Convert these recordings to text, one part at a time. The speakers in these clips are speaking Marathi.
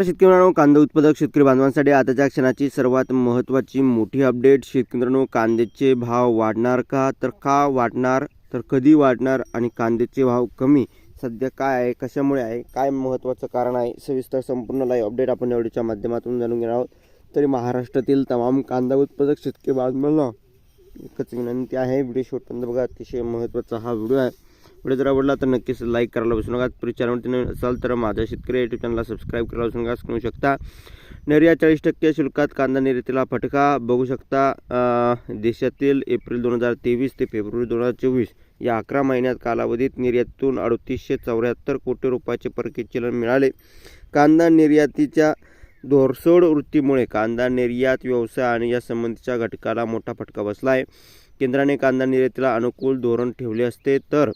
शेतकरी मित्रांनो कांदा उत्पादक शेतकरी बांधवांसाठी आताच्या क्षणाची सर्वात महत्त्वाची मोठी अपडेट. शेतकरी मित्रांनो कांद्याचे भाव वाढणार का? तर का वाढणार? तर कधी वाढणार आणि कांद्याचे भाव कमी? सध्या काय आहे? कशामुळे आहे? काय महत्त्वाचं कारण आहे? सविस्तर संपूर्ण लाईव्ह अपडेट आपण एवढीच्या माध्यमातून जाणून घेणार आहोत. तरी महाराष्ट्रातील तमाम कांदा उत्पादक शेतकरी बांधवांना एकच विनंती आहे व्हिडिओ शेवटपर्यंत बघा. अतिशय महत्त्वाचा हा व्हिडिओ आहे. व्हिडिओ जर आवडला तर नक्कीच लाईक करायला विसरू नका. पुढे चॅनलवरती नवीन असाल तर माझ्या शेतकरी यूट्यूब चॅनलला सबस्क्राईब करायला विसरू नका. करू शकता. निर्यात चाळीस टक्के शुल्कात कांदा निर्यातीला फटका. बघू शकता देशातील एप्रिल दोन हजार तेवीस ते फेब्रुवारी दोन हजार चोवीस या अकरा महिन्यात कालावधीत निर्यातीतून अडतीसशे चौऱ्याहत्तर कोटी रुपयाचे परकीय चलन मिळाले. कांदा निर्यातीच्या धोरसोड वृत्तीमुळे कांदा निर्यात व्यवसाय आणि या संबंधीच्या घटकाला मोठा फटका बसला आहे केंद्राने कांदा निर्यातीला अनुकूल धोरण ठेवले असते तर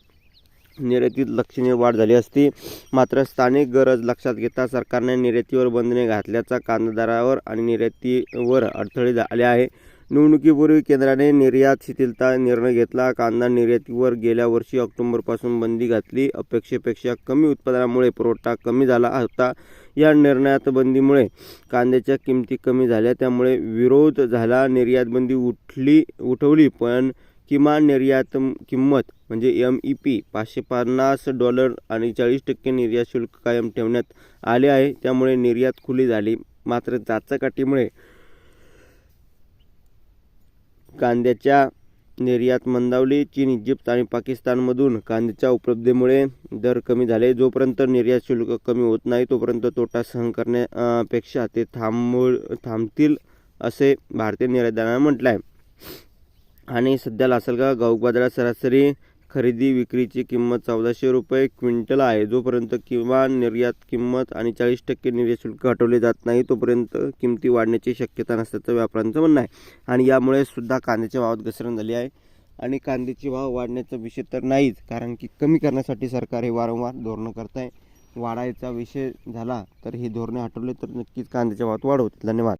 निर्यातीत लक्षणीय वाढ झाली असती. मात्र स्थानिक गरज लक्षात घेता सरकारने निर्यातीवर बंधने घातल्याचा कांदादारावर आणि निर्यातीवर अडथळे झाले आहे. निवडणुकीपूर्वी केंद्राने निर्यात शिथिलता निर्णय घेतला. कांदा निर्यातीवर गेल्या वर्षी ऑक्टोबरपासून बंदी घातली. अपेक्षेपेक्षा कमी उत्पादनामुळे पुरवठा कमी झाला होता. या निर्णयात बंदीमुळे कांद्याच्या किमती कमी झाल्या. त्यामुळे विरोध झाला. निर्यात बंदी उठली उठवली पण किमान निर्यात किंमत म्हणजे एम ई पी पाचशे पन्नास डॉलर आणि चाळीस टक्के निर्यात शुल्क कायम ठेवण्यात आले आहे. त्यामुळे निर्यात खुली झाली. मात्र चाचकाटीमुळे कांद्याच्या निर्यात मंदावली चीन इजिप्त आणि पाकिस्तानमधून कांद्याच्या उपलब्धीमुळे दर कमी झाले. जोपर्यंत निर्यात शुल्क कमी होत नाही तोपर्यंत तोटा सहन करण्यापेक्षा ते थांबू थांबतील असे भारतीय निर्यातदारांना म्हटलं आहे. आणि सध्याला असेल का घाऊक बाजारात सरासरी खरेदी विक्रीची किंमत चौदाशे रुपये क्विंटल आहे. जोपर्यंत किमान निर्यात किंमत आणि चाळीस टक्के निर्यात शुल्क हटवले जात नाही तोपर्यंत किमती वाढण्याची शक्यता नसल्याचं व्यापाऱ्यांचं म्हणणं आहे. आणि यामुळे सुद्धा कांद्याच्या भावात घसरण झाली आहे. आणि कांद्याचे भाव वाढण्याचा विषय तर नाहीच कारण की कमी करण्यासाठी सरकार हे वारंवार धोरणं करत आहे वाढायचा विषय झाला तर हे धोरणे हटवले तर नक्कीच कांद्याच्या भावात वाढ होते. धन्यवाद.